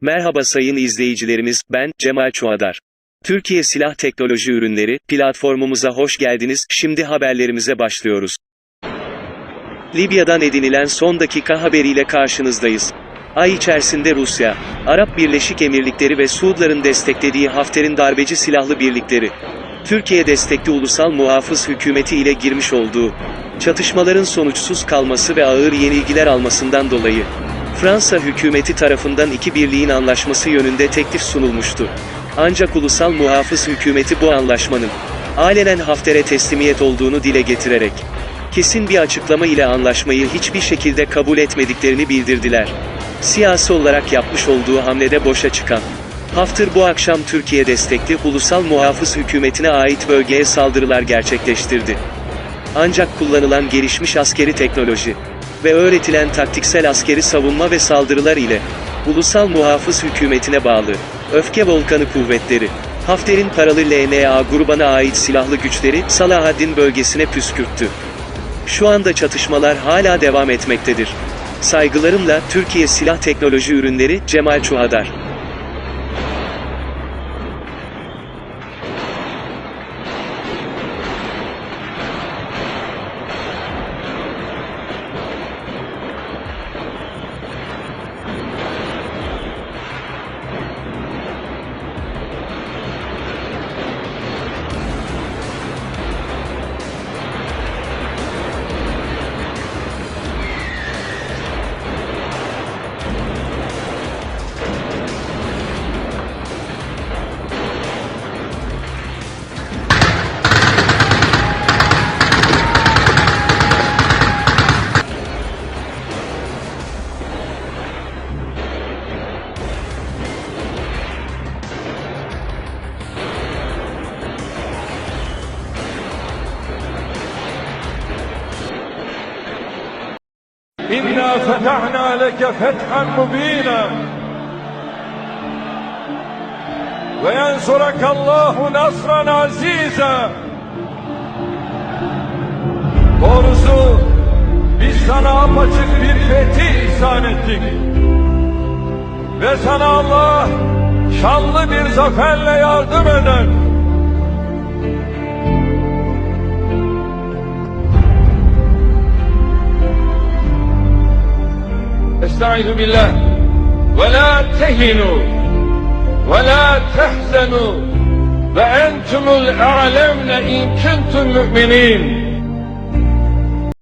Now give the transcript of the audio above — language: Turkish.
Merhaba sayın izleyicilerimiz, ben Cemal Çuadar. Türkiye Silah Teknoloji Ürünleri platformumuza hoş geldiniz. Şimdi haberlerimize başlıyoruz. Libya'dan edinilen son dakika haberiyle karşınızdayız. Ay içerisinde Rusya, Arap Birleşik Emirlikleri ve Suudların desteklediği Hafter'in darbeci silahlı birlikleri, Türkiye destekli ulusal muhafız hükümeti ile girmiş olduğu, çatışmaların sonuçsuz kalması ve ağır yenilgiler almasından dolayı, Fransa hükümeti tarafından iki birliğin anlaşması yönünde teklif sunulmuştu. Ancak ulusal muhafız hükümeti bu anlaşmanın, alenen Hafter'e teslimiyet olduğunu dile getirerek, kesin bir açıklama ile anlaşmayı hiçbir şekilde kabul etmediklerini bildirdiler. Siyasi olarak yapmış olduğu hamlede boşa çıkan, Hafter bu akşam Türkiye destekli ulusal muhafız hükümetine ait bölgeye saldırılar gerçekleştirdi. Ancak kullanılan gelişmiş askeri teknoloji ve öğretilen taktiksel askeri savunma ve saldırılar ile ulusal muhafız hükümetine bağlı öfke volkanı kuvvetleri Hafter'in paralı LNA grubuna ait silahlı güçleri Salahaddin bölgesine püskürttü. Şu anda çatışmalar hala devam etmektedir. Saygılarımla Türkiye Silah Teknoloji Ürünleri Cemal Çuhadar. إنا فتحنا لك فتحا مبينا وينصرك الله نصرا عزيزا Doğrusu biz sana apaçık bir fethi ihsan ettik. Ve sana Allah şanlı bir zaferle yardım eder. استعيذ بالله. ولا تهنوا. ولا تحزنوا. وأنتم الأعلمن إن كنتم مؤمنين.